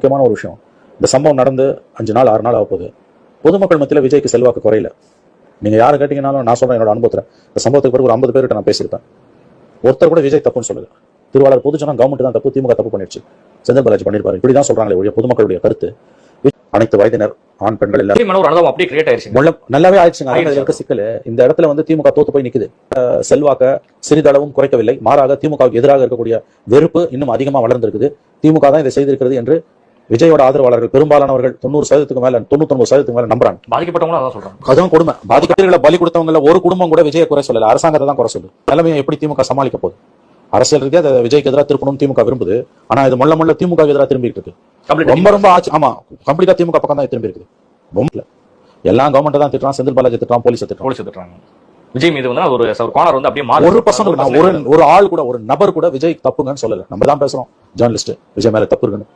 முக்கியமான ஒரு விஷயம். இந்த சம்பவம் நடந்து அஞ்சு நாள் ஆறு நாள் ஆக போகுது. பொதுமக்கள் மத்தியில் விஜய்க்கு செல்வாக்கு குறையல. நீங்க யாரை கேட்டீங்கன்னாலும் நான் சொல்றேன் என்னோட அனுபவத்தில். இந்த சம்பவத்துக்கு பிறகு ஒரு ஐம்பது பேர்கிட்ட நான் பேசியிருப்பேன். ஒருத்தர் கூட விஜய் தப்புன்னு சொல்லல. திருவாளர் பொதுஜனம் கவர்மெண்ட் தான் தப்பு திமுக தப்பு பண்ணிடுச்சு. செந்தில் பாலாஜி பண்ணிருப்பாரு இப்படிதான் சொல்றாங்களே ஒழிய பொதுமக்களுடைய கருத்து. அனைத்து வயதினர் ஆண் பெண்கள் எல்லாரும் அப்படியே கிரியேட் ஆயிருச்சு நல்லாவே ஆயிடுச்சுங்க. இருக்க சிக்கல் இந்த இடத்துல வந்து திமுக தோத்து போய் நிக்குது. செல்வாக்க சிறிதளவும் குறைக்கவில்லை. மாறாக திமுகவுக்கு எதிராக இருக்கக்கூடிய வெறுப்பு இன்னும் அதிகமா வளர்ந்திருக்குது. திமுக தான் இதை செய்திருக்கிறது என்று விஜயோட ஆதரவாளர்கள் பெரும்பாலானவர்கள் தொண்ணூறு சதவீதத்துக்கு மேல தொண்ணூத்தொன்பது சதவீதத்துக்கு மேல நம்புறாங்க. பாதிக்கப்பட்டவங்களும் அதான் சொல்றாங்க. அதுவும் கொடுமை. பாதிக்கப்பட்டவர்களை பலி கொடுத்தவங்கள ஒரு குடும்பம் கூட விஜய குறை சொல்லல. அரசாங்கத்தை தான் குறை சொல்லு. நிலைமையை எப்படி திமுக சமாளிக்க போகுது? அரசியல் ரீதியா அதை விஜய்க்கு எதிராக திருப்பணும் திமுக விரும்புது. ஆனா இது முள்ள முள்ள திமுக எதிராக திரும்பிட்டு இருக்கு ரொம்ப ரொம்ப ஆச்சு. ஆமா கம்ப்ளீட்டா திமுக பக்கம் தான் திரும்பி இருக்குது. ரொம்ப. எல்லாம் கவர்மெண்ட் தான் திட்டுறான். செந்தில் பாலாஜி திட்டுறான். போலீஸ் திட்டுறான். போலீஸ் எடுத்துறாங்க விஜய் மீது வந்து ஒரு கார்னர் வந்து அப்படியே மாறி ஒரு பர்சன்ட் நான் ஒரு ஒரு ஆள் கூட ஒரு நபர் கூட விஜய் தப்புங்கன்னு சொல்லல. நம்ம தான் பேசுறோம். ஜேர்னலிஸ்ட் விஜய் மேல தப்பு இருக்குன்னு.